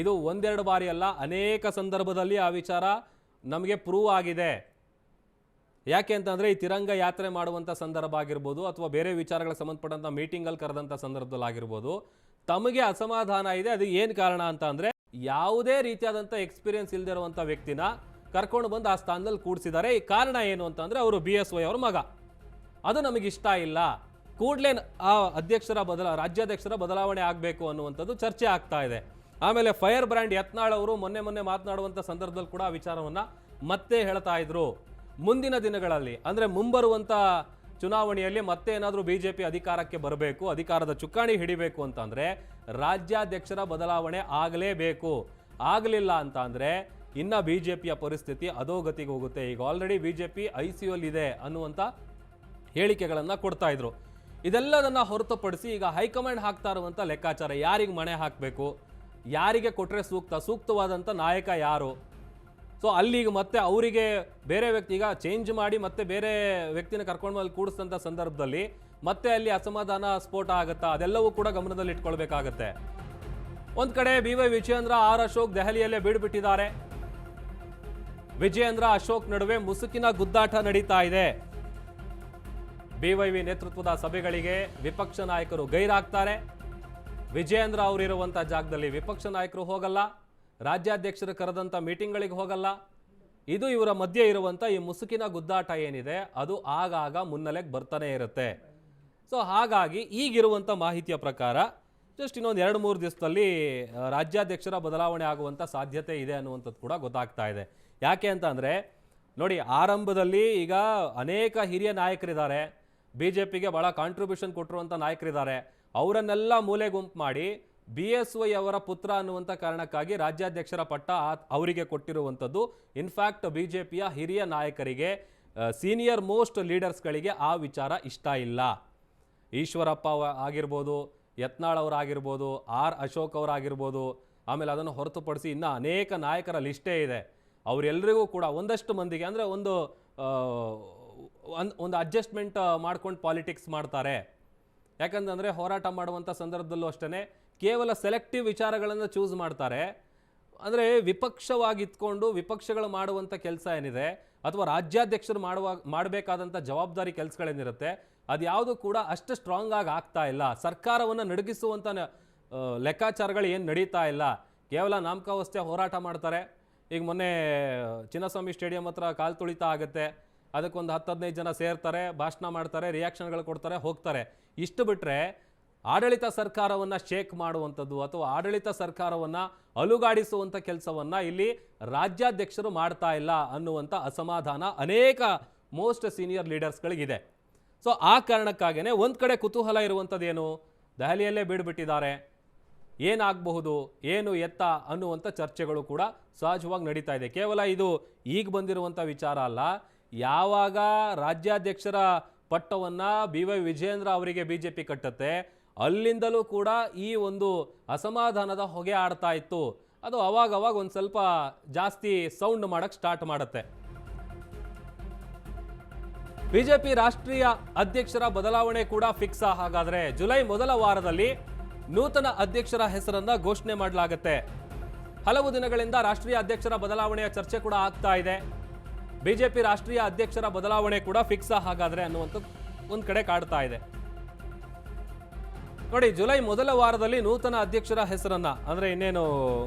ಇದು ಒಂದೆರಡು ಬಾರಿ ಅಲ್ಲ, ಅನೇಕ ಸಂದರ್ಭದಲ್ಲಿ ಆ ವಿಚಾರ ನಮಗೆ ಪ್ರೂವ್ ಆಗಿದೆ. ಯಾಕೆ ಅಂತಂದರೆ ಈ ತಿರಂಗ ಯಾತ್ರೆ ಮಾಡುವಂಥ ಸಂದರ್ಭ ಆಗಿರ್ಬೋದು ಅಥವಾ ಬೇರೆ ವಿಚಾರಗಳಿಗೆ ಸಂಬಂಧಪಟ್ಟಂಥ ಮೀಟಿಂಗಲ್ಲಿ ಕರೆದಂಥ ಸಂದರ್ಭದಲ್ಲಿ ಆಗಿರ್ಬೋದು, ತಮಗೆ ಅಸಮಾಧಾನ ಇದೆ, ಅದು ಏನು ಕಾರಣ ಅಂತ ಅಂದರೆ ಯಾವುದೇ ರೀತಿಯಾದಂಥ ಎಕ್ಸ್ಪೀರಿಯನ್ಸ್ ಇಲ್ಲದೆ ಇರುವಂಥ ವ್ಯಕ್ತಿನ ಕರ್ಕೊಂಡು ಬಂದು ಆ ಸ್ಥಾನದಲ್ಲಿ ಕೂಡಿಸಿದ್ದಾರೆ. ಈ ಕಾರಣ ಏನು ಅಂತಂದರೆ ಅವರು ಬಿ ಎಸ್ ವೈ ಅವ್ರ ಮಗ. ಅದು ನಮಗೆ ಇಷ್ಟ ಇಲ್ಲ. ಕೂಡಲೇ ಆ ಅಧ್ಯಕ್ಷರ ಬದಲ, ರಾಜ್ಯಾಧ್ಯಕ್ಷರ ಬದಲಾವಣೆ ಆಗಬೇಕು ಅನ್ನುವಂಥದ್ದು ಚರ್ಚೆ ಆಗ್ತಾ ಇದೆ. ಆಮೇಲೆ ಫೈರ್ ಬ್ರ್ಯಾಂಡ್ ಯತ್ನಾಳ್ ಅವರು ಮೊನ್ನೆ ಮೊನ್ನೆ ಮಾತನಾಡುವಂಥ ಸಂದರ್ಭದಲ್ಲಿ ಕೂಡ ಆ ವಿಚಾರವನ್ನು ಮತ್ತೆ ಹೇಳ್ತಾ ಇದ್ರು. ಮುಂದಿನ ದಿನಗಳಲ್ಲಿ, ಅಂದರೆ ಮುಂಬರುವಂಥ ಚುನಾವಣೆಯಲ್ಲಿ ಮತ್ತೆ ಏನಾದರೂ ಬಿ ಜೆ ಪಿ ಅಧಿಕಾರಕ್ಕೆ ಬರಬೇಕು, ಅಧಿಕಾರದ ಚುಕ್ಕಾಣಿ ಹಿಡಿಬೇಕು ಅಂತಂದರೆ ರಾಜ್ಯಾಧ್ಯಕ್ಷರ ಬದಲಾವಣೆ ಆಗಲೇಬೇಕು. ಆಗಲಿಲ್ಲ ಅಂತ ಅಂದರೆ ಇನ್ನು ಬಿ ಜೆ ಪಿಯ ಪರಿಸ್ಥಿತಿ ಅಧೋಗತಿಗೆ ಹೋಗುತ್ತೆ. ಈಗ already B J P I C ಇದೆ ಅನ್ನುವಂಥ ಹೇಳಿಕೆಗಳನ್ನು ಕೊಡ್ತಾ ಇದ್ರು. ಇದೆಲ್ಲದನ್ನು ಹೊರತುಪಡಿಸಿ ಈಗ ಹೈಕಮಾಂಡ್ ಹಾಕ್ತಾ ಇರುವಂಥ ಲೆಕ್ಕಾಚಾರ ಯಾರಿಗೆ ಮಣೆ ಹಾಕಬೇಕು? ಯಾರಿಗೆ ಕೊಟ್ಟರೆ ಸೂಕ್ತ ಸೂಕ್ತವಾದಂಥ ನಾಯಕ ಯಾರು? ಸೊ ಅಲ್ಲಿಗೆ ಮತ್ತೆ ಅವರಿಗೆ ಬೇರೆ ವ್ಯಕ್ತಿ, ಈಗ ಚೇಂಜ್ ಮಾಡಿ ಮತ್ತೆ ಬೇರೆ ವ್ಯಕ್ತಿನ ಕರ್ಕೊಂಡು ಅಲ್ಲಿ ಕೂಡಿಸಿದಂಥ ಸಂದರ್ಭದಲ್ಲಿ ಮತ್ತೆ ಅಲ್ಲಿ ಅಸಮಾಧಾನ ಸ್ಫೋಟ ಆಗುತ್ತಾ? ಅದೆಲ್ಲವೂ ಕೂಡ ಗಮನದಲ್ಲಿ ಇಟ್ಕೊಳ್ಬೇಕಾಗತ್ತೆ. ಒಂದು ಕಡೆ B Y Vijayendra R Ashok ದೆಹಲಿಯಲ್ಲೇ ಬೀಡ್ಬಿಟ್ಟಿದ್ದಾರೆ ವಿಜಯೇಂದ್ರ ಅಶೋಕ್ ನಡುವೆ ಮುಸುಕಿನ ಗುದ್ದಾಟ ನಡೀತಾ ಇದೆ. ಬಿವೈವಿ ನೇತೃತ್ವದ ಸಭೆಗಳಿಗೆ ವಿಪಕ್ಷ ನಾಯಕರು ಗೈರಾಗ್ತಾರೆ. ವಿಜಯೇಂದ್ರ ಅವರಿರುವಂಥ ಜಾಗದಲ್ಲಿ ವಿಪಕ್ಷ ನಾಯಕರು ಹೋಗಲ್ಲ, ರಾಜ್ಯಾಧ್ಯಕ್ಷರು ಕರೆದಂಥ ಮೀಟಿಂಗ್ಗಳಿಗೆ ಹೋಗಲ್ಲ. ಇದು ಇವರ ಮಧ್ಯೆ ಇರುವಂಥ ಈ ಮುಸುಕಿನ ಗುದ್ದಾಟ ಏನಿದೆ, ಅದು ಆಗಾಗ ಮುನ್ನೆಲೆಗೆ ಬರ್ತಾನೆ ಇರುತ್ತೆ. ಸೊ ಹಾಗಾಗಿ ಈಗಿರುವಂಥ ಮಾಹಿತಿಯ ಪ್ರಕಾರ ಜಸ್ಟ್ ಇನ್ನೊಂದು ಎರಡು ಮೂರು ದಿವಸದಲ್ಲಿ ರಾಜ್ಯಾಧ್ಯಕ್ಷರ ಬದಲಾವಣೆ ಆಗುವಂಥ ಸಾಧ್ಯತೆ ಇದೆ ಅನ್ನುವಂಥದ್ದು ಕೂಡ ಗೊತ್ತಾಗ್ತಾ ಇದೆ. ಯಾಕೆ ಅಂತ ನೋಡಿ ಆರಂಭದಲ್ಲಿ ಈಗ ಅನೇಕ ಹಿರಿಯ ನಾಯಕರಿದ್ದಾರೆ. ಬಿ ಜೆ ಪಿಗೆ ಭಾಳ ಕಾಂಟ್ರಿಬ್ಯೂಷನ್ ಕೊಟ್ಟಿರುವಂಥ ನಾಯಕರಿದ್ದಾರೆ. ಅವರನ್ನೆಲ್ಲ ಮೂಲೆ ಗುಂಪು ಮಾಡಿ ಬಿ ಎಸ್ ವೈ ಅವರ ಪುತ್ರ ಅನ್ನುವಂಥ ಕಾರಣಕ್ಕಾಗಿ ರಾಜ್ಯಾಧ್ಯಕ್ಷರ ಪಟ್ಟ ಅವರಿಗೆ ಕೊಟ್ಟಿರುವಂಥದ್ದು. ಇನ್ಫ್ಯಾಕ್ಟ್ ಬಿ ಜೆ ಪಿಯ ಹಿರಿಯ ನಾಯಕರಿಗೆ ಸೀನಿಯರ್ ಮೋಸ್ಟ್ ಲೀಡರ್ಸ್ಗಳಿಗೆ ಆ ವಿಚಾರ ಇಷ್ಟ ಇಲ್ಲ. ಈಶ್ವರಪ್ಪ ಆಗಿರ್ಬೋದು, ಯತ್ನಾಳ್ ಅವರಾಗಿರ್ಬೋದು ಆರ್ ಅಶೋಕ್ ಅವರಾಗಿರ್ಬೋದು ಆಮೇಲೆ ಅದನ್ನು ಹೊರತುಪಡಿಸಿ ಇನ್ನೂ ಅನೇಕ ನಾಯಕರ ಲಿಸ್ಟೇ ಇದೆ. ಅವರೆಲ್ಲರಿಗೂ ಕೂಡ ಒಂದಷ್ಟು ಮಂದಿಗೆ ಅಂದರೆ ಒಂದು ಒಂದು ಅಡ್ಜಸ್ಟ್ಮೆಂಟ್ ಮಾಡ್ಕೊಂಡು ಪಾಲಿಟಿಕ್ಸ್ ಮಾಡ್ತಾರೆ. ಯಾಕಂತಂದರೆ ಹೋರಾಟ ಮಾಡುವಂಥ ಸಂದರ್ಭದಲ್ಲೂ ಅಷ್ಟೇ ಕೇವಲ ಸೆಲೆಕ್ಟಿವ್ ವಿಚಾರಗಳನ್ನು ಚೂಸ್ ಮಾಡ್ತಾರೆ. ಅಂದರೆ ವಿಪಕ್ಷವಾಗಿ ಇತ್ಕೊಂಡು ವಿಪಕ್ಷಗಳು ಮಾಡುವಂಥ ಕೆಲಸ ಏನಿದೆ, ಅಥವಾ ರಾಜ್ಯಾಧ್ಯಕ್ಷರು ಮಾಡುವ ಮಾಡಬೇಕಾದಂಥ ಜವಾಬ್ದಾರಿ ಕೆಲಸಗಳೇನಿರುತ್ತೆ, ಅದು ಯಾವುದು ಕೂಡ ಅಷ್ಟು ಸ್ಟ್ರಾಂಗ್ ಆಗಿ ಆಗ್ತಾ ಇಲ್ಲ. ಸರ್ಕಾರವನ್ನು ನಡುಗಿಸುವಂಥ ಲೆಕ್ಕಾಚಾರಗಳು ಏನು ನಡೀತಾ ಇಲ್ಲ. ಕೇವಲ ನಾಮಕಾವಸ್ಥೆ ಹೋರಾಟ ಮಾಡ್ತಾರೆ. ಈಗ ಮೊನ್ನೆ ಚಿನ್ನಸ್ವಾಮಿ ಸ್ಟೇಡಿಯಂ ಹತ್ರ ಕಾಲು ತುಳಿತಾ ಆಗುತ್ತೆ. ಅದಕ್ಕೊಂದು ಹತ್ತು ಹದಿನೈದು ಜನ ಸೇರ್ತಾರೆ, ಭಾಷಣ ಮಾಡ್ತಾರೆ ರಿಯಾಕ್ಷನ್ಗಳು ಕೊಡ್ತಾರೆ, ಹೋಗ್ತಾರೆ. ಇಷ್ಟು ಬಿಟ್ಟರೆ ಆಡಳಿತ ಸರ್ಕಾರವನ್ನು ಶೇಕ್ ಮಾಡುವಂಥದ್ದು ಅಥವಾ ಆಡಳಿತ ಸರ್ಕಾರವನ್ನು ಅಲುಗಾಡಿಸುವಂಥ ಕೆಲಸವನ್ನು ಇಲ್ಲಿ ರಾಜ್ಯಾಧ್ಯಕ್ಷರು ಮಾಡ್ತಾ ಇಲ್ಲ ಅನ್ನುವಂಥ ಅಸಮಾಧಾನ ಅನೇಕ ಮೋಸ್ಟ್ ಸೀನಿಯರ್ ಲೀಡರ್ಸ್ಗಳಿಗಿದೆ ಸೊ ಆ ಕಾರಣಕ್ಕಾಗೇ ಒಂದು ಕಡೆ ಕುತೂಹಲ ಇರುವಂಥದ್ದೇನು? ದೆಹಲಿಯಲ್ಲೇ ಬೀಡ್ಬಿಟ್ಟಿದ್ದಾರೆ ಏನಾಗಬಹುದು? ಏನು ಎತ್ತ? ಅನ್ನುವಂಥ ಚರ್ಚೆಗಳು ಕೂಡ ಸಹಜವಾಗಿ ನಡೀತಾ ಇದೆ. ಕೇವಲ ಇದು ಈಗ ಬಂದಿರುವಂಥ ವಿಚಾರ ಅಲ್ಲ. ಯಾವಾಗ ರಾಜ್ಯಾಧ್ಯಕ್ಷರ ಪಟ್ಟವನ್ನು ಬಿ ವೈ ವಿಜಯೇಂದ್ರ ಅವರಿಗೆ ಬಿ ಜೆ ಪಿ ಕಟ್ಟುತ್ತೆ, ಅಲ್ಲಿಂದಲೂ ಕೂಡ ಈ ಒಂದು ಅಸಮಾಧಾನದ ಹೊಗೆ ಆಡ್ತಾ ಇತ್ತು. ಅದು ಅವಾಗ ಅವಾಗ ಒಂದು ಸ್ವಲ್ಪ ಜಾಸ್ತಿ ಸೌಂಡ್ ಮಾಡೋಕ್ಕೆ ಸ್ಟಾರ್ಟ್ ಮಾಡುತ್ತೆ. ಬಿಜೆಪಿ ರಾಷ್ಟ್ರೀಯ ಅಧ್ಯಕ್ಷರ ಬದಲಾವಣೆ ಕೂಡ ಫಿಕ್ಸ್ ಹಾಗಾದ್ರೆ ಜುಲೈ ಮೊದಲ ವಾರದಲ್ಲಿ ನೂತನ ಅಧ್ಯಕ್ಷರ ಹೆಸರನ್ನ ಘೋಷಣೆ ಮಾಡಲಾಗುತ್ತೆ. ಹಲವು ದಿನಗಳಿಂದ ರಾಷ್ಟ್ರೀಯ ಅಧ್ಯಕ್ಷರ ಬದಲಾವಣೆಯ ಚರ್ಚೆ ಕೂಡ ಆಗ್ತಾ ಇದೆ. ಬಿಜೆಪಿ ರಾಷ್ಟ್ರೀಯ ಅಧ್ಯಕ್ಷರ ಬದಲಾವಣೆ ಕೂಡ ಫಿಕ್ಸ್ ಹಾಗಾದ್ರೆ ಅನ್ನುವಂಥದ್ದು ಒಂದು ಕಡೆ ಕಾಡ್ತಾ ಇದೆ. ನೋಡಿ, ಜುಲೈ ಮೊದಲ ವಾರದಲ್ಲಿ ನೂತನ ಅಧ್ಯಕ್ಷರ ಹೆಸರನ್ನ, ಅಂದ್ರೆ ಇನ್ನೇನು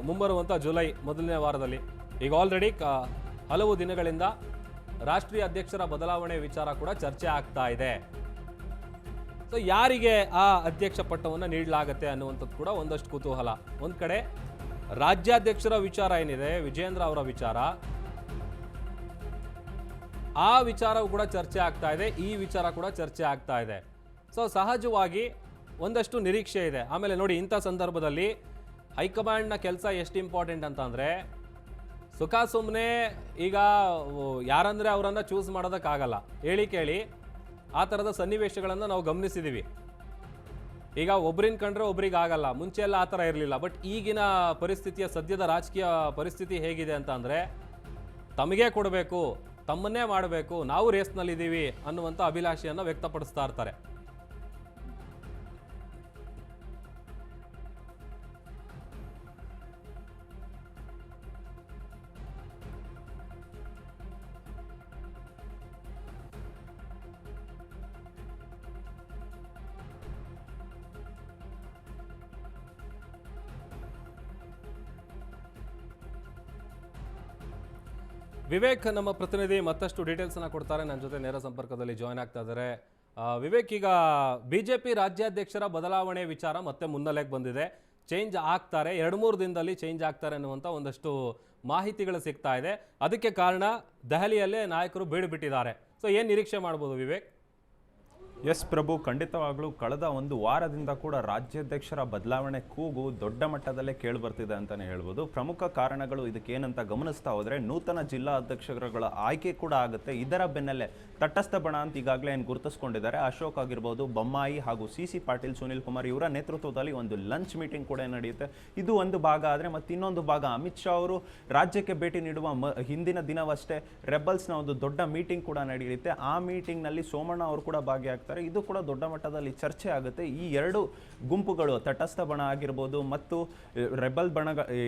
ಮುಂಬರುವಂತ ಜುಲೈ ಮೊದಲನೇ ವಾರದಲ್ಲಿ, ಈಗ ಆಲ್ರೆಡಿ ಹಲವು ದಿನಗಳಿಂದ ರಾಷ್ಟ್ರೀಯ ಅಧ್ಯಕ್ಷರ ಬದಲಾವಣೆ ವಿಚಾರ ಕೂಡ ಚರ್ಚೆ ಆಗ್ತಾ ಇದೆ. ಸೊ ಯಾರಿಗೆ ಆ ಅಧ್ಯಕ್ಷ ಪಟ್ಟವನ್ನು ನೀಡಲಾಗತ್ತೆ ಅನ್ನುವಂಥದ್ದು ಕೂಡ ಒಂದಷ್ಟು ಕುತೂಹಲ. ಒಂದು ಕಡೆ ರಾಜ್ಯಾಧ್ಯಕ್ಷರ ವಿಚಾರ ಏನಿದೆ, ವಿಜೇಂದ್ರ ಅವರ ವಿಚಾರ ಆ ವಿಚಾರವು ಕೂಡ ಚರ್ಚೆ ಆಗ್ತಾ ಇದೆ, ಈ ವಿಚಾರ ಕೂಡ ಚರ್ಚೆ ಆಗ್ತಾ ಇದೆ. ಸೊ ಸಹಜವಾಗಿ ಒಂದಷ್ಟು ನಿರೀಕ್ಷೆ ಇದೆ. ಆಮೇಲೆ ನೋಡಿ, ಇಂಥ ಸಂದರ್ಭದಲ್ಲಿ ಹೈಕಮಾಂಡ್ನ ಕೆಲಸ ಎಷ್ಟು ಇಂಪಾರ್ಟೆಂಟ್ ಅಂತಂದರೆ, ಸುಖ ಸುಮ್ಮನೆ ಈಗ ಯಾರಂದರೆ ಅವರನ್ನು ಚೂಸ್ ಮಾಡೋದಕ್ಕಾಗಲ್ಲ. ಹೇಳಿ ಕೇಳಿ, ಆ ಥರದ ಸನ್ನಿವೇಶಗಳನ್ನು ನಾವು ಗಮನಿಸಿದ್ದೀವಿ ಈಗ ಒಬ್ರಿನ ಕಂಡ್ರೆ ಒಬ್ರಿಗೆ ಆಗಲ್ಲ ಮುಂಚೆ ಎಲ್ಲ ಆ ಥರ ಇರಲಿಲ್ಲ. ಬಟ್ ಈಗಿನ ಪರಿಸ್ಥಿತಿಯ, ಸದ್ಯದ ರಾಜಕೀಯ ಪರಿಸ್ಥಿತಿ ಹೇಗಿದೆ ಅಂತ ಅಂದರೆ ತಮಗೇ ಕೊಡಬೇಕು ತಮ್ಮನ್ನೇ ಮಾಡಬೇಕು ನಾವು ರೇಸ್ನಲ್ಲಿದ್ದೀವಿ ಅನ್ನುವಂಥ ಅಭಿಲಾಷೆಯನ್ನು ವ್ಯಕ್ತಪಡಿಸ್ತಾ ಇರ್ತಾರೆ. ವಿವೇಕ್ ನಮ್ಮ ಪ್ರತಿನಿಧಿ ಮತ್ತಷ್ಟು ಡೀಟೇಲ್ಸನ್ನು ಕೊಡ್ತಾರೆ. ನನ್ನ ಜೊತೆ ನೇರ ಸಂಪರ್ಕದಲ್ಲಿ ಜಾಯ್ನ್ ಆಗ್ತಾ ಇದ್ದಾರೆ ವಿವೇಕ್, ಈಗ ಬಿಜೆಪಿ ರಾಜ್ಯಾಧ್ಯಕ್ಷರ ಬದಲಾವಣೆ ವಿಚಾರ ಮತ್ತೆ ಮುನ್ನೆಲೆಗೆ ಬಂದಿದೆ. ಚೇಂಜ್ ಆಗ್ತಾರೆ. ಎರಡು ಮೂರು ದಿನದಲ್ಲಿ ಚೇಂಜ್ ಆಗ್ತಾರೆ ಅನ್ನುವಂಥ ಒಂದಷ್ಟು ಮಾಹಿತಿಗಳು ಸಿಗ್ತಾ ಇದೆ. ಅದಕ್ಕೆ ಕಾರಣ ದೆಹಲಿಯಲ್ಲೇ ನಾಯಕರು ಬೀಡು ಬಿಟ್ಟಿದ್ದಾರೆ ಸೊ ಏನು ನಿರೀಕ್ಷೆ ಮಾಡ್ಬೋದು ವಿವೇಕ್? ಎಸ್ ಪ್ರಭು, ಖಂಡಿತವಾಗ್ಲೂ ಕಳೆದ ಒಂದು ವಾರದಿಂದ ಕೂಡ ರಾಜ್ಯಾಧ್ಯಕ್ಷರ ಬದಲಾವಣೆ ಕೂಗು ದೊಡ್ಡ ಮಟ್ಟದಲ್ಲೇ ಕೇಳಿಬರ್ತಿದೆ ಅಂತಾನೆ ಹೇಳ್ಬೋದು. ಪ್ರಮುಖ ಕಾರಣಗಳು ಇದಕ್ಕೇನಂತ ಗಮನಿಸ್ತಾ ಹೋದರೆ ನೂತನ ಜಿಲ್ಲಾ ಅಧ್ಯಕ್ಷರುಗಳ ಆಯ್ಕೆ ಕೂಡ ಆಗುತ್ತೆ. ಇದರ ಬೆನ್ನಲ್ಲೇ ತಟಸ್ಥ ಬಣ ಅಂತ ಈಗಾಗಲೇ ಏನು ಗುರುತಿಸ್ಕೊಂಡಿದ್ದಾರೆ, ಅಶೋಕ್ ಆಗಿರ್ಬೋದು, ಬೊಮ್ಮಾಯಿ ಹಾಗೂ ಸಿ ಸಿ ಪಾಟೀಲ್, ಸುನಿಲ್ ಕುಮಾರ್ ಇವರ ನೇತೃತ್ವದಲ್ಲಿ ಒಂದು ಲಂಚ್ ಮೀಟಿಂಗ್ ಕೂಡ ನಡೆಯುತ್ತೆ. ಇದು ಒಂದು ಭಾಗ ಆದರೆ ಮತ್ತು ಇನ್ನೊಂದು ಭಾಗ ಅಮಿತ್ ಶಾ ಅವರು ರಾಜ್ಯಕ್ಕೆ ಭೇಟಿ ನೀಡುವ ಮ, ಹಿಂದಿನ ದಿನವಷ್ಟೇ ರೆಬಲ್ಸ್ನ ಒಂದು ದೊಡ್ಡ ಮೀಟಿಂಗ್ ಕೂಡ ನಡೆಯುತ್ತೆ. ಆ ಮೀಟಿಂಗ್ನಲ್ಲಿ ಸೋಮಣ್ಣ ಅವರು ಕೂಡ ಭಾಗಿಯಾಗ್ತಾರೆ. ಇದು ಕೂಡ ದೊಡ್ಡ ಮಟ್ಟದಲ್ಲಿ ಚರ್ಚೆ ಆಗುತ್ತೆ. ಈ ಎರಡು ಗುಂಪುಗಳು, ತಟಸ್ಥ ಬಣ ಆಗಿರ್ಬೋದು ಮತ್ತು ರೆಬಲ್ ಬಣ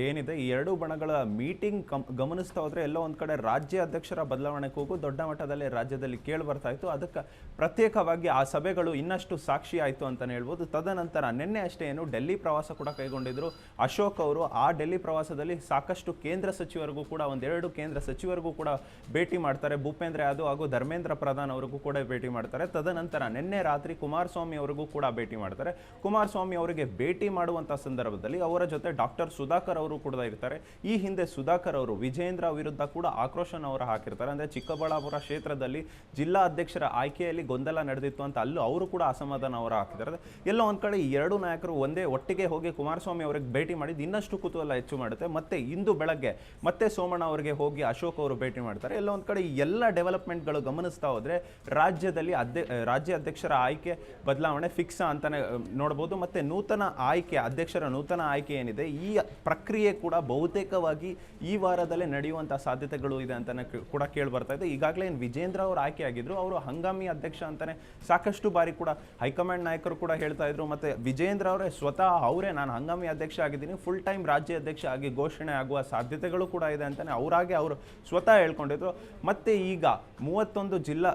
ಏನಿದೆ, ಈ ಎರಡು ಬಣಗಳ ಮೀಟಿಂಗ್ ಗಮನಿಸ್ತಾ ಹೋದರೆ ಎಲ್ಲೋ ಒಂದು ಕಡೆ ರಾಜ್ಯ ಅಧ್ಯಕ್ಷರ ಬದಲಾವಣೆ ಕೂಗು ದೊಡ್ಡ ಮಟ್ಟದಲ್ಲಿ ರಾಜ್ಯದಲ್ಲಿ ಕೇಳಿ ಬರ್ತಾ ಇತ್ತು ಅದಕ್ಕೆ ಪ್ರತ್ಯೇಕವಾಗಿ ಆ ಸಭೆಗಳು ಇನ್ನಷ್ಟು ಸಾಕ್ಷಿ ಆಯಿತು ಅಂತಲೇ ಹೇಳ್ಬೋದು. ತದನಂತರ ನಿನ್ನೆ ಅಷ್ಟೇ ಏನು ಡೆಲ್ಲಿ ಪ್ರವಾಸ ಕೂಡ ಕೈಗೊಂಡಿದ್ದರು ಅಶೋಕ್ ಅವರು ಆ ಡೆಲ್ಲಿ ಪ್ರವಾಸದಲ್ಲಿ ಸಾಕಷ್ಟು ಕೇಂದ್ರ ಸಚಿವರಿಗೂ ಕೂಡ ಒಂದೆರಡು ಕೇಂದ್ರ ಸಚಿವರಿಗೂ ಕೂಡ ಭೇಟಿ ಮಾಡ್ತಾರೆ. ಭೂಪೇಂದ್ರ ಯಾದವ್ ಹಾಗೂ ಧರ್ಮೇಂದ್ರ ಪ್ರಧಾನ್ ಅವರಿಗೂ ಕೂಡ ಭೇಟಿ ಮಾಡ್ತಾರೆ. ತದನಂತರ ನಿನ್ನೆ ರಾತ್ರಿ ಕುಮಾರಸ್ವಾಮಿ ಅವರಿಗೂ ಕೂಡ ಭೇಟಿ ಮಾಡ್ತಾರೆ. ಕುಮಾರಸ್ವಾಮಿ ಅವರಿಗೆ ಭೇಟಿ ಮಾಡುವಂಥ ಸಂದರ್ಭದಲ್ಲಿ ಅವರ ಜೊತೆ ಡಾಕ್ಟರ್ ಸುಧಾಕರ್ ಅವರು ಕೂಡ ಇರ್ತಾರೆ. ಈ ಹಿಂದೆ ಸುಧಾಕರ್ ಅವರು ವಿಜೇಂದ್ರ ವಿರುದ್ಧ ಕೂಡ ಆಕ್ರೋಶನ ಅವರು ಹಾಕಿರ್ತಾರೆ. ಅಂದರೆ ಚಿಕ್ಕಬಳ್ಳಾಪುರ ಕ್ಷೇತ್ರದಲ್ಲಿ ಜಿಲ್ಲಾ ಅಧ್ಯಕ್ಷರ ಆಯ್ಕೆಯಲ್ಲಿ ಗೊಂದಲ ನಡೆದಿತ್ತು ಅಂತ ಅಲ್ಲೂ ಅವರು ಕೂಡ ಅಸಮಾಧಾನ ಅವರು ಹಾಕಿದ್ದಾರೆ. ಎಲ್ಲ ಒಂದು ಕಡೆ ಎರಡು ನಾಯಕರು ಒಂದೇ ಒಟ್ಟಿಗೆ ಹೋಗಿ ಕುಮಾರಸ್ವಾಮಿ ಅವರಿಗೆ ಭೇಟಿ ಮಾಡಿದ್ದು ಇನ್ನಷ್ಟು ಕುತೂಹಲ ಹೆಚ್ಚು ಮಾಡುತ್ತೆ. ಮತ್ತೆ ಇಂದು ಬೆಳಗ್ಗೆ ಮತ್ತೆ ಸೋಮಣ್ಣ ಅವರಿಗೆ ಹೋಗಿ ಅಶೋಕ್ ಅವರು ಭೇಟಿ ಮಾಡ್ತಾರೆ. ಎಲ್ಲ ಒಂದು ಕಡೆ ಎಲ್ಲ ಡೆವಲಪ್ಮೆಂಟ್ಗಳು ಗಮನಿಸ್ತಾ ಹೋದರೆ ರಾಜ್ಯದಲ್ಲಿ ಅಧ್ಯ ರಾಜ್ಯ ಅಧ್ಯಕ್ಷರ ಆಯ್ಕೆ ಬದಲಾವಣೆ ಫಿಕ್ಸ್ ಅಂತಲೇ ನೋಡ್ಬೋದು. ಮತ್ತು ನೂತನ ಆಯ್ಕೆ, ಅಧ್ಯಕ್ಷರ ನೂತನ ಆಯ್ಕೆ ಏನಿದೆ, ಈ ಪ್ರಕ್ರಿಯೆ ಕೂಡ ಬಹುತೇಕವಾಗಿ ಈ ವಾರದಲ್ಲೇ ನಡೆಯುವಂಥ ಸಾಧ್ಯತೆಗಳು ಇದೆ ಅಂತಲೇ ಕೂಡ ಕೇಳಿ ಬರ್ತಾ ಇದೆ. ಈಗಾಗಲೇ ವಿಜೇಂದ್ರ ಅವರು ಆಯ್ಕೆ ಆಗಿದ್ರು. ಅವರು ಹಂಗಾಮಿ ಅಧ್ಯಕ್ಷ ಅಂತಾನೆ ಸಾಕಷ್ಟು ಬಾರಿ ಕೂಡ ಹೈಕಮಾಂಡ್ ನಾಯಕರು ಕೂಡ ಹೇಳ್ತಾ ಇದ್ರು. ಮತ್ತೆ ವಿಜೇಂದ್ರ ಅವರೇ ಸ್ವತಃ ಅವರೇ, ನಾನು ಹಂಗಾಮಿ ಅಧ್ಯಕ್ಷ ಆಗಿದ್ದೀನಿ. ಫುಲ್ ಟೈಮ್ ರಾಜ್ಯ ಅಧ್ಯಕ್ಷ ಆಗಿ ಘೋಷಣೆ ಆಗುವ ಸಾಧ್ಯತೆಗಳು ಕೂಡ ಇದೆ ಅಂತಾನೆ ಅವರಾಗೆ ಅವರು ಸ್ವತಃ ಹೇಳ್ಕೊಂಡಿದ್ರು. ಮತ್ತೆ ಈಗ ಮೂವತ್ತೊಂದು ಜಿಲ್ಲಾ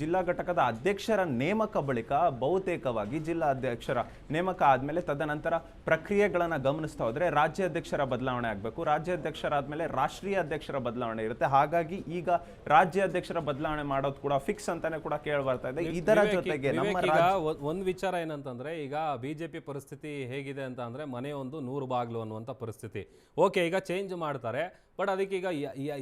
ಜಿಲ್ಲಾ ಘಟಕದ ಅಧ್ಯಕ್ಷರ ನೇಮಕ ಬಳಿಕ ಬಹುತೇಕವಾಗಿ ಜಿಲ್ಲಾ ಅಧ್ಯಕ್ಷರ ನೇಮಕ ಆದ್ಮೇಲೆ ತದನಂತರ ಪ್ರಕ್ರಿಯೆಗಳನ್ನ ಗಮನಿಸ್ತಾ ಹೋದ್ರೆ ರಾಜ್ಯಾಧ್ಯಕ್ಷರ ಬದಲಾವಣೆ ಆಗಬೇಕು. ರಾಜ್ಯಾಧ್ಯಕ್ಷರಾದ್ಮೇಲೆ ರಾಷ್ಟ್ರೀಯ ಅಧ್ಯಕ್ಷರ ಬದಲಾವಣೆ ಇರುತ್ತೆ. ಹಾಗಾಗಿ ಈಗ ರಾಜ್ಯಾಧ್ಯಕ್ಷರ ಬದಲಾವಣೆ ಮಾಡೋದು ಕೂಡ ಫಿಕ್ಸ್ ಅಂತಾನೆ ಕೂಡ ಕೇಳಿ ಬರ್ತಾ ಇದೆ. ಇದರ ಜೊತೆಗೆ ನಮ್ಮ ವಿವೇಕ್ ಈಗ ರಾಜ್ಯ ಒ- ವಿಚಾರ ಏನಂತಂದ್ರೆ ಈಗ ಬಿಜೆಪಿ ಪರಿಸ್ಥಿತಿ ಹೇಗಿದೆ ಅಂತ ಅಂದ್ರೆ ಮನೆ ಒಂದು ನೂರು ಬಾಗ್ಲು ಅನ್ನುವಂಥ ಪರಿಸ್ಥಿತಿ. ಓಕೆ ಈಗ ಚೇಂಜ್ ಮಾಡ್ತಾರೆ ಬಟ್ ಅದಕ್ಕೆ ಈಗ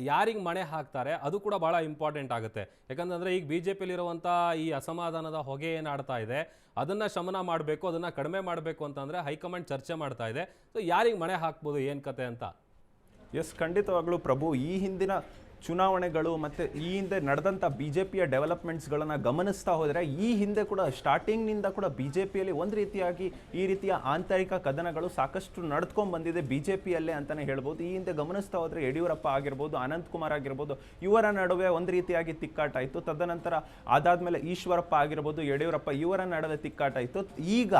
ಯಾರಿಗೆ ಮಣೆ ಹಾಕ್ತಾರೆ ಅದು ಕೂಡ ಬಹಳ ಇಂಪಾರ್ಟೆಂಟ್ ಆಗುತ್ತೆ. ಯಾಕಂತಂದ್ರೆ ಈಗ ಬಿಜೆಪಿಲಿ ಇರುವಂತ ಈ ಅಸಮಾಧಾನದ ಹೊಗೆ ಏನಾಡ್ತಾ ಇದೆ ಅದನ್ನ ಶಮನ ಮಾಡಬೇಕು ಅದನ್ನ ಕಡಿಮೆ ಮಾಡಬೇಕು ಅಂತಂದ್ರೆ ಹೈಕಮಾಂಡ್ ಚರ್ಚೆ ಮಾಡ್ತಾ ಇದೆ. ಸೊ ಯಾರಿಗೆ ಮಣೆ ಹಾಕ್ಬೋದು ಏನ್ ಕತೆ ಅಂತ? ಎಸ್ ಖಂಡಿತವಾಗ್ಲೂ ಪ್ರಭು ಈ ಹಿಂದಿನ ಚುನಾವಣೆಗಳು ಮತ್ತೆ ಈ ಹಿಂದೆ ನಡೆದಂಥ ಬಿ ಜೆ ಪಿಯ ಡೆವಲಪ್ಮೆಂಟ್ಸ್ಗಳನ್ನು ಗಮನಿಸ್ತಾ ಹೋದರೆ ಈ ಹಿಂದೆ ಕೂಡ ಸ್ಟಾರ್ಟಿಂಗ್ನಿಂದ ಕೂಡ ಬಿ ಜೆ ಪಿಯಲ್ಲಿ ಒಂದು ರೀತಿಯಾಗಿ ಈ ರೀತಿಯ ಆಂತರಿಕ ಕದನಗಳು ಸಾಕಷ್ಟು ನಡ್ಕೊಂಡು ಬಂದಿದೆ ಬಿ ಜೆ ಪಿಯಲ್ಲೇ ಅಂತಲೇ ಹೇಳ್ಬೋದು. ಈ ಹಿಂದೆ ಗಮನಿಸ್ತಾ ಹೋದರೆ ಯಡಿಯೂರಪ್ಪ ಆಗಿರ್ಬೋದು, ಅನಂತ್ ಕುಮಾರ್ ಆಗಿರ್ಬೋದು, ಇವರ ನಡುವೆ ಒಂದು ರೀತಿಯಾಗಿ ತಿಕ್ಕಾಟ ಇತ್ತು ತದನಂತರ ಅದಾದ್ಮೇಲೆ ಈಶ್ವರಪ್ಪ ಆಗಿರ್ಬೋದು, ಯಡಿಯೂರಪ್ಪ ಇವರ ನಡುವೆ ತಿಕ್ಕಾಟ ಇತ್ತು ಈಗ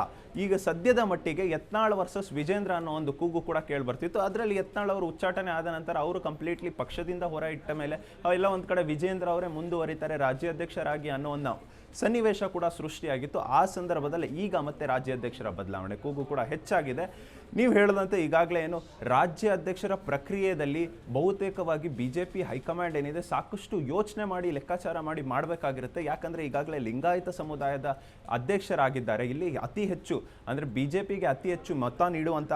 ಈಗ ಸದ್ಯದ ಮಟ್ಟಿಗೆ ಯತ್ನಾಳ್ ವರ್ಸಸ್ ವಿಜೇಂದ್ರ ಅನ್ನೋ ಒಂದು ಕೂಗು ಕೂಡ ಕೇಳಿ ಬರ್ತಿತ್ತು ಅದರಲ್ಲಿ ಯತ್ನಾಳ್ ಅವರು ಉಚ್ಚಾಟನೆ ಆದ ನಂತರ ಅವರು ಕಂಪ್ಲೀಟ್ಲಿ ಪಕ್ಷದಿಂದ ಹೊರ ಇಟ್ಟ ಮೇಲೆ. ಅವೆಲ್ಲ ಒಂದು ಕಡೆ ವಿಜೇಂದ್ರ ಅವರೇ ಮುಂದುವರಿತಾರೆ ರಾಜ್ಯಾಧ್ಯಕ್ಷರಾಗಿ ಅನ್ನೋ ಒಂದು ಸನ್ನಿವೇಶ ಕೂಡ ಸೃಷ್ಟಿಯಾಗಿತ್ತು. ಆ ಸಂದರ್ಭದಲ್ಲಿ ಈಗ ಮತ್ತೆ ರಾಜ್ಯಾಧ್ಯಕ್ಷರ ಬದಲಾವಣೆ. ಕೂಗು ಕೂಡ ಹೆಚ್ಚಾಗಿದೆ. ನೀವು ಹೇಳದಂತೆ ಈಗಾಗಲೇ ಏನು ರಾಜ್ಯ ಅಧ್ಯಕ್ಷರ ಪ್ರಕ್ರಿಯೆಯಲ್ಲಿ ಬಹುತೇಕವಾಗಿ ಬಿ ಜೆ ಪಿ ಹೈಕಮಾಂಡ್ ಏನಿದೆ ಸಾಕಷ್ಟು ಯೋಚನೆ ಮಾಡಿ, ಲೆಕ್ಕಾಚಾರ ಮಾಡಿ ಮಾಡಬೇಕಾಗಿರುತ್ತೆ. ಯಾಕಂದರೆ ಈಗಾಗಲೇ ಲಿಂಗಾಯತ ಸಮುದಾಯದ ಅಧ್ಯಕ್ಷರಾಗಿದ್ದಾರೆ. ಇಲ್ಲಿ ಅತಿ ಹೆಚ್ಚು ಅಂದರೆ ಬಿ ಜೆ ಪಿಗೆ ಅತಿ ಹೆಚ್ಚು ಮತ ನೀಡುವಂಥ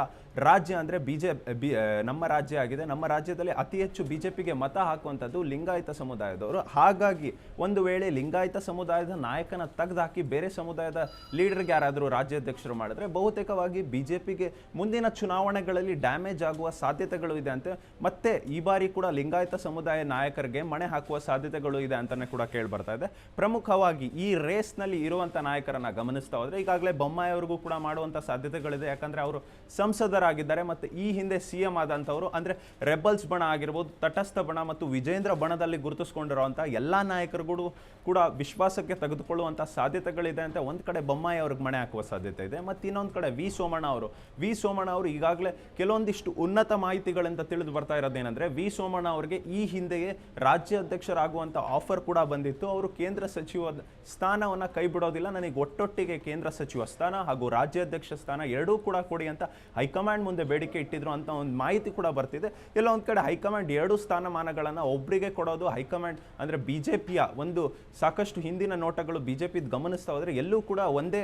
ರಾಜ್ಯ ಅಂದರೆ ಬಿ ಜೆ ಬಿ ನಮ್ಮ ರಾಜ್ಯ ಆಗಿದೆ. ನಮ್ಮ ರಾಜ್ಯದಲ್ಲಿ ಅತಿ ಹೆಚ್ಚು ಬಿಜೆಪಿಗೆ ಮತ ಹಾಕುವಂಥದ್ದು ಲಿಂಗಾಯತ ಸಮುದಾಯದವರು. ಹಾಗಾಗಿ ಒಂದು ವೇಳೆ ಲಿಂಗಾಯತ ಸಮುದಾಯದ ನಾಯಕನ ತೆಗೆದುಹಾಕಿ ಬೇರೆ ಸಮುದಾಯದ ಲೀಡರ್ಗೆ ಯಾರಾದರೂ ರಾಜ್ಯಾಧ್ಯಕ್ಷರು ಮಾಡಿದ್ರೆ ಬಹುತೇಕವಾಗಿ ಬಿಜೆಪಿಗೆ ಮುಂದಿನ ಚುನಾವಣೆಗಳಲ್ಲಿ ಡ್ಯಾಮೇಜ್ ಆಗುವ ಸಾಧ್ಯತೆಗಳು ಇದೆ ಅಂತ ಮತ್ತೆ ಈ ಬಾರಿ ಕೂಡ ಲಿಂಗಾಯತ ಸಮುದಾಯ ನಾಯಕರಿಗೆ ಮಣೆ ಹಾಕುವ ಸಾಧ್ಯತೆಗಳು ಇದೆ ಅಂತಾನೆ ಕೂಡ ಕೇಳಿ ಬರ್ತಾ ಇದೆ. ಪ್ರಮುಖವಾಗಿ ಈ ರೇಸ್ನಲ್ಲಿ ಇರುವಂಥ ನಾಯಕರನ್ನ ಗಮನಿಸ್ತಾ ಹೋದ್ರೆ ಈಗಾಗಲೇ ಬೊಮ್ಮಾಯಿ ಅವ್ರಿಗೂ ಕೂಡ ಮಾಡುವಂತ ಸಾಧ್ಯತೆಗಳಿದೆ. ಯಾಕಂದ್ರೆ ಅವರು ಸಂಸದರಾಗಿದ್ದಾರೆ ಮತ್ತೆ ಈ ಹಿಂದೆ ಸಿ ಎಂ ಆದಂಥವರು ಅಂದ್ರೆ ರೆಬಲ್ಸ್ ಬಣ ಆಗಿರ್ಬೋದು, ತಟಸ್ಥ ಬಣ ಮತ್ತು ವಿಜೇಂದ್ರ ಬಣದಲ್ಲಿ ಗುರುತಿಸ್ಕೊಂಡಿರುವಂಥ ಎಲ್ಲಾ ನಾಯಕರುಗಳು ಕೂಡ ವಿಶ್ವಾಸಕ್ಕೆ ತೆಗೆದು ತೆಗೆದುಕೊಳ್ಳುವಂಥ ಸಾಧ್ಯತೆಗಳಿದೆ ಅಂತ ಒಂದು ಕಡೆ ಬೊಮ್ಮಾಯಿ ಅವ್ರಿಗೆ ಮಣೆ ಹಾಕುವ ಸಾಧ್ಯತೆ ಇದೆ. ಮತ್ತು ಇನ್ನೊಂದು ಕಡೆ ವಿ ಸೋಮಣ್ಣ ಅವರು, ವಿ ಸೋಮಣ್ಣ ಅವರು ಈಗಾಗಲೇ ಕೆಲವೊಂದಿಷ್ಟು ಉನ್ನತ ಮಾಹಿತಿಗಳಂತ ತಿಳಿದು ಬರ್ತಾ ಇರೋದೇನೆಂದರೆ ವಿ ಸೋಮಣ್ಣ ಅವರಿಗೆ ಈ ಹಿಂದೆಯೇ ರಾಜ್ಯ ಅಧ್ಯಕ್ಷರಾಗುವಂಥ ಆಫರ್ ಕೂಡ ಬಂದಿತ್ತು. ಅವರು ಕೇಂದ್ರ ಸಚಿವ ಸ್ಥಾನವನ್ನ ಕೈ ಬಿಡೋದಿಲ್ಲ ನನಗೆ ಒಟ್ಟೊಟ್ಟಿಗೆ ಕೇಂದ್ರ ಸಚಿವ ಸ್ಥಾನ ಹಾಗೂ ರಾಜ್ಯಾಧ್ಯಕ್ಷ ಸ್ಥಾನ ಎರಡೂ ಕೂಡ ಕೊಡಿ ಅಂತ ಹೈಕಮಾಂಡ್ ಮುಂದೆ ಬೇಡಿಕೆ ಇಟ್ಟಿದ್ರು ಅಂತ ಒಂದು ಮಾಹಿತಿ ಕೂಡ ಬರ್ತಿದೆ. ಎಲ್ಲ ಒಂದು ಕಡೆ ಹೈಕಮಾಂಡ್ ಎರಡು ಸ್ಥಾನಮಾನಗಳನ್ನು ಒಬ್ಬರಿಗೆ ಕೊಡೋದು, ಹೈಕಮಾಂಡ್ ಅಂದರೆ ಬಿ ಜೆ ಪಿಯ ಒಂದು ಸಾಕಷ್ಟು ಹಿಂದಿನ ನೋಟಗಳು ಬಿ ಜೆ ಪಿ ಗಮನಿಸ್ತಾ ಹೋದರೆ ಎಲ್ಲೂ ಕೂಡ ಒಂದೇ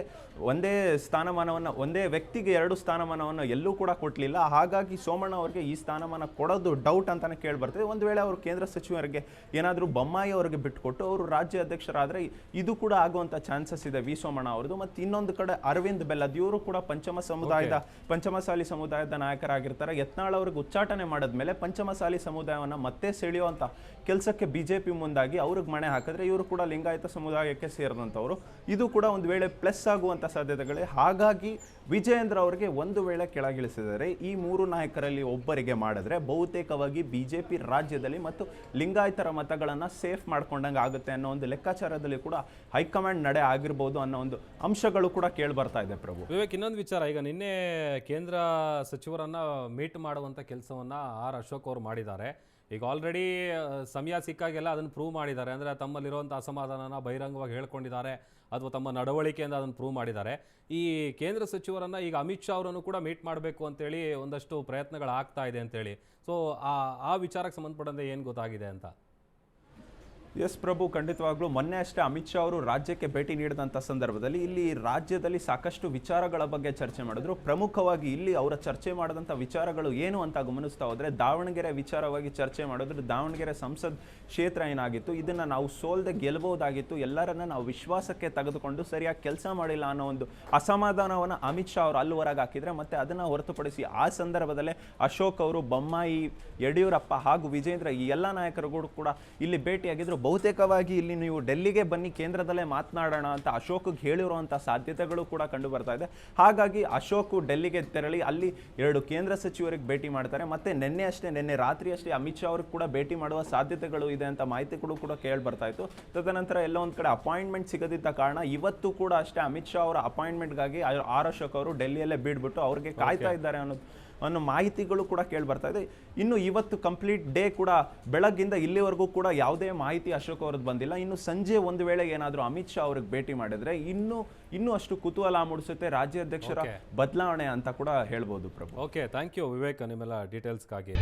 ಒಂದೇ ಸ್ಥಾನಮಾನವನ್ನು, ಒಂದೇ ವ್ಯಕ್ತಿಗೆ ಎರಡು ಸ್ಥಾನಮಾನವನ್ನು ಎಲ್ಲೂ ಕೂಡ ಕೊಟ್ಟಲಿಲ್ಲ ಹಾಗಾಗಿ ಸೋಮಣ್ಣ ಅವರಿಗೆ ಈ ಸ್ಥಾನಮಾನ ಕೊಡೋದು ಡೌಟ್ ಅಂತಲೇ ಕೇಳಿ ಬರ್ತದೆ ಒಂದು ವೇಳೆ ಅವರು ಕೇಂದ್ರ ಸಚಿವರಿಗೆ ಏನಾದರೂ ಬೊಮ್ಮಾಯಿ ಅವರಿಗೆ ಬಿಟ್ಟುಕೊಟ್ಟು ಅವರು ರಾಜ್ಯ ಅಧ್ಯಕ್ಷರಾದರೆ ಇದು ಕೂಡ ಆಗುವಂಥ ಚಾನ್ಸಸ್ ಇದೆ ವಿ ಸೋಮಣ್ಣ ಅವ್ರದ್ದು. ಮತ್ತು ಇನ್ನೊಂದು ಕಡೆ ಅರವಿಂದ್ ಬೆಲ್ಲದ್ ಇವರು ಕೂಡ ಪಂಚಮ ಸಮುದಾಯದ ಪಂಚಮಸಾಲಿ ಸಮುದಾಯದ ನಾಯಕರಾಗಿರ್ತಾರೆ. ಯತ್ನಾಳ್ ಅವ್ರಿಗೆ ಉಚ್ಚಾಟನೆ ಮಾಡಿದ್ಮೇಲೆ ಪಂಚಮಸಾಲಿ ಸಮುದಾಯವನ್ನು ಮತ್ತೆ ಸೆಳೆಯುವಂಥ ಕೆಲಸಕ್ಕೆ ಬಿ ಜೆ ಪಿ ಮುಂದಾಗಿ ಅವ್ರಿಗೆ ಮಣೆ ಹಾಕಿದ್ರೆ ಇವರು ಕೂಡ ಲಿಂಗಾಯತ ಸಮುದಾಯಕ್ಕೆ ಸೇರಿದಂಥವ್ರು. ಇದು ಕೂಡ ಒಂದು ವೇಳೆ ಪ್ಲಸ್ ಆಗುವಂಥ ಸಾಧ್ಯತೆಗಳೇ ಹಾಗಾಗಿ ವಿಜಯೇಂದ್ರ ಅವರಿಗೆ ಒಂದು ವೇಳೆ ಕೆಳಗಿಳಿಸಿದರೆ, ಈ ಮೂರು ನಾಯಕರಲ್ಲಿ ಒಬ್ಬರಿಗೆ ಮಾಡಿದ್ರೆ ಬಹುತೇಕವಾಗಿ ಬಿಜೆಪಿ ರಾಜ್ಯದಲ್ಲಿ ಮತ್ತು ಲಿಂಗಾಯತರ ಮತಗಳನ್ನು ಸೇಫ್ ಮಾಡ್ಕೊಂಡಂಗೆ ಆಗುತ್ತೆ ಅನ್ನೋ ಒಂದು ಲೆಕ್ಕಾಚಾರದಲ್ಲಿ ಕೂಡ ಹೈಕಮಾಂಡ್ ನಡೆ ಆಗಿರ್ಬೋದು ಅನ್ನೋ ಒಂದು ಅಂಶಗಳು ಕೂಡ ಕೇಳಿ ಬರ್ತಾ ಇದೆ ಪ್ರಭು. ವಿವೇಕ್, ಇನ್ನೊಂದು ವಿಚಾರ. ಈಗ ನಿನ್ನೆ ಕೇಂದ್ರ ಸಚಿವರನ್ನು ಮೀಟ್ ಮಾಡುವಂಥ ಕೆಲಸವನ್ನು ಆರ್ ಅಶೋಕ್ ಅವರು ಮಾಡಿದ್ದಾರೆ. ಈಗ ಆಲ್ರೆಡಿ ಸಮಯ ಸಿಕ್ಕಾಗೆಲ್ಲ ಅದನ್ನು ಪ್ರೂವ್ ಮಾಡಿದ್ದಾರೆ. ಅಂದರೆ ತಮ್ಮಲ್ಲಿರುವಂಥ ಅಸಮಾಧಾನನ ಬಹಿರಂಗವಾಗಿ ಹೇಳ್ಕೊಂಡಿದ್ದಾರೆ ಅಥವಾ ತಮ್ಮ ನಡವಳಿಕೆಯಿಂದ ಅದನ್ನು ಪ್ರೂವ್ ಮಾಡಿದ್ದಾರೆ. ಈ ಕೇಂದ್ರ ಸಚಿವರನ್ನು ಈಗ ಅಮಿತ್ ಶಾ ಅವರನ್ನು ಕೂಡ ಮೀಟ್ ಮಾಡಬೇಕು ಅಂತೇಳಿ ಒಂದಷ್ಟು ಪ್ರಯತ್ನಗಳು ಆಗ್ತಾ ಇದೆ ಅಂತೇಳಿ. ಸೊ ಆ ಆ ವಿಚಾರಕ್ಕೆ ಸಂಬಂಧಪಟ್ಟಂತೆ ಏನು ಗೊತ್ತಾಗಿದೆ ಅಂತ? ಎಸ್ ಪ್ರಭು, ಖಂಡಿತವಾಗ್ಲೂ ಮೊನ್ನೆ ಅಷ್ಟೇ ಅಮಿತ್ ಶಾ ಅವರು ರಾಜ್ಯಕ್ಕೆ ಭೇಟಿ ನೀಡಿದಂಥ ಸಂದರ್ಭದಲ್ಲಿ ಇಲ್ಲಿ ರಾಜ್ಯದಲ್ಲಿ ಸಾಕಷ್ಟು ವಿಚಾರಗಳ ಬಗ್ಗೆ ಚರ್ಚೆ ಮಾಡಿದ್ರು. ಪ್ರಮುಖವಾಗಿ ಇಲ್ಲಿ ಅವರ ಚರ್ಚೆ ಮಾಡಿದಂಥ ವಿಚಾರಗಳು ಏನು ಅಂತ ಗಮನಿಸ್ತಾ ಹೋದರೆ ದಾವಣಗೆರೆ ವಿಚಾರವಾಗಿ ಚರ್ಚೆ ಮಾಡಿದ್ರು ದಾವಣಗೆರೆ ಸಂಸದ್ ಕ್ಷೇತ್ರ ಏನಾಗಿತ್ತು, ಇದನ್ನು ನಾವು ಸೋಲ್ದೆ ಗೆಲ್ಲಬಹುದಾಗಿತ್ತು ಎಲ್ಲರನ್ನ ನಾವು ವಿಶ್ವಾಸಕ್ಕೆ ತೆಗೆದುಕೊಂಡು ಸರಿಯಾಗಿ ಕೆಲಸ ಮಾಡಿಲ್ಲ ಅನ್ನೋ ಒಂದು ಅಸಮಾಧಾನವನ್ನು ಅಮಿತ್ ಶಾ ಅವರು ಅಲ್ಲಿವರೆಗೆ ಹಾಕಿದ್ರೆ ಮತ್ತೆ ಅದನ್ನ ಹೊರತುಪಡಿಸಿ ಆ ಸಂದರ್ಭದಲ್ಲೇ ಅಶೋಕ್ ಅವರು, ಬೊಮ್ಮಾಯಿ, ಯಡಿಯೂರಪ್ಪ ಹಾಗೂ ವಿಜೇಂದ್ರ ಈ ಎಲ್ಲ ನಾಯಕರುಗಳು ಕೂಡ ಇಲ್ಲಿ ಭೇಟಿಯಾಗಿದ್ರು. ಬಹುತೇಕವಾಗಿ ಇಲ್ಲಿ ನೀವು ಡೆಲ್ಲಿಗೆ ಬನ್ನಿ ಕೇಂದ್ರದಲ್ಲೇ ಮಾತನಾಡೋಣ ಅಂತ ಅಶೋಕ್ಗೆ ಹೇಳಿರುವಂಥ ಸಾಧ್ಯತೆಗಳು ಕೂಡ ಕಂಡು ಬರ್ತಾ ಇದೆ. ಹಾಗಾಗಿ ಅಶೋಕ್ ಡೆಲ್ಲಿಗೆ ತೆರಳಿ ಅಲ್ಲಿ ಎರಡು ಕೇಂದ್ರ ಸಚಿವರಿಗೆ ಭೇಟಿ ಮಾಡ್ತಾರೆ. ಮತ್ತೆ ನಿನ್ನೆ ಅಷ್ಟೇ ನಿನ್ನೆ ರಾತ್ರಿ ಅಷ್ಟೇ ಅಮಿತ್ ಶಾ ಅವ್ರಿಗೆ ಕೂಡ ಭೇಟಿ ಮಾಡುವ ಸಾಧ್ಯತೆಗಳು ಇದೆ ಅಂತ ಮಾಹಿತಿ ಕೂಡ ಕೇಳಿ ಬರ್ತಾ ಇತ್ತು. ತದನಂತರ ಎಲ್ಲ ಒಂದು ಕಡೆ ಅಪಾಯಿಂಟ್ಮೆಂಟ್ ಸಿಗದಿದ್ದ ಕಾರಣ ಇವತ್ತು ಕೂಡ ಅಷ್ಟೇ ಅಮಿತ್ ಶಾ ಅವರ ಅಪಾಯಿಂಟ್ಮೆಂಟ್ಗಾಗಿ ಆರ್ ಅಶೋಕ್ ಅವರು ಡೆಲ್ಲಿಯಲ್ಲೇ ಬೀಡ್ಬಿಟ್ಟು ಅವ್ರಿಗೆ ಕಾಯ್ತಾ ಇದ್ದಾರೆ ಅನ್ನೋದು ಅನ್ನೋ ಮಾಹಿತಿಗಳು ಕೂಡ ಕೇಳಿ ಬರ್ತಾ ಇದೆ. ಇನ್ನು ಇವತ್ತು ಕಂಪ್ಲೀಟ್ ಡೇ ಕೂಡ ಬೆಳಗ್ಗಿಂದ ಇಲ್ಲಿವರೆಗೂ ಕೂಡ ಯಾವುದೇ ಮಾಹಿತಿ ಅಶೋಕ್ ಅವ್ರದ್ದು ಬಂದಿಲ್ಲ. ಇನ್ನು ಸಂಜೆ ಒಂದು ವೇಳೆ ಏನಾದರೂ ಅಮಿತ್ ಶಾ ಅವ್ರಿಗೆ ಭೇಟಿ ಮಾಡಿದ್ರೆ ಇನ್ನೂ ಇನ್ನೂ ಅಷ್ಟು ಕುತೂಹಲ ಮೂಡಿಸುತ್ತೆ. ರಾಜ್ಯಾಧ್ಯಕ್ಷರ ಬದಲಾವಣೆ ಅಂತ ಕೂಡ ಹೇಳ್ಬೋದು Prabhu. Okay thank you Vivek ನಿಮ್ಮೆಲ್ಲ ಡೀಟೇಲ್ಸ್ಗಾಗಿ